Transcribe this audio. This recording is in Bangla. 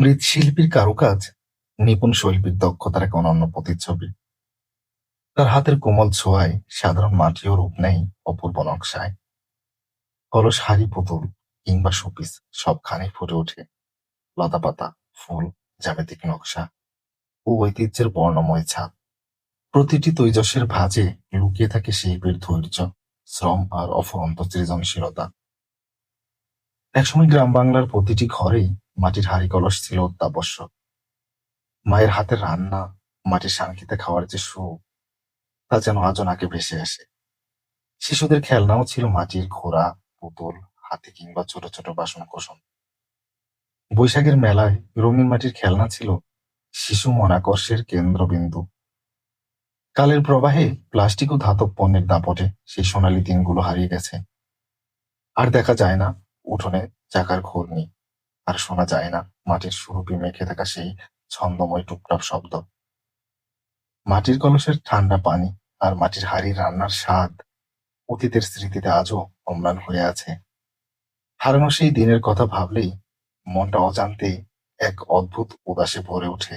মৃৎশিল্পীর কারুকাজ, নিপুণ শৈল্পিক দক্ষতার এক অনন্য প্রতিচ্ছবি। তার হাতের কোমল ছোঁয়ায় সাধারণ মাটিও রূপ নেই অপূর্ব নকশায়। কলস হাড়ি পুতুল কিংবা শোপিস সবখানে ফুটে ওঠে। লতাপাতা, ফুল, জ্যামিতিক নকশা ও ঐতিহ্যের বর্ণময় ছাপ। প্রতিটি তৈজসের ভাঁজে লুকিয়ে থাকে শিল্পীর ধৈর্য, শ্রম আর অফুরন্ত সৃজনশীলতা। একসময় গ্রাম বাংলার প্রতিটি ঘরেই মাটির হাঁড়ি কলস ছিল অত্যাবশ্যক। মায়ের হাতের রান্না, মাটির সানকিতে খাওয়ার যে সুখ, তা যেন আজও নাকে ভেসে আসে। শিশুদের খেলনাও ছিল মাটির ঘোড়া, পুতুল, হাতি কিংবা ছোট ছোট বাসন কোসন বৈশাখের মেলায় রঙিন মাটির খেলনা ছিল শিশু মনাকর্ষের কেন্দ্রবিন্দু। কালের প্রবাহে প্লাস্টিক ও ধাতব পণ্যের দাপটে সেই সোনালী দিনগুলো হারিয়ে গেছে। আর দেখা যায় না, উঠোনে চাকার ঘূর্ণি। আর শোনা যায় না মাটির সুরূপী মেখে থাকা সেই ছন্দময় টুকটাপ শব্দ। মাটির কলসের ঠান্ডা পানি আর মাটির হাড়ির রান্নার স্বাদ অতীতের স্মৃতিতে আজও অম্লান হয়ে আছে। হারানো সেই দিনের কথা ভাবলেই মনটা অজান্তে এক অদ্ভুত উদাসে ভরে ওঠে।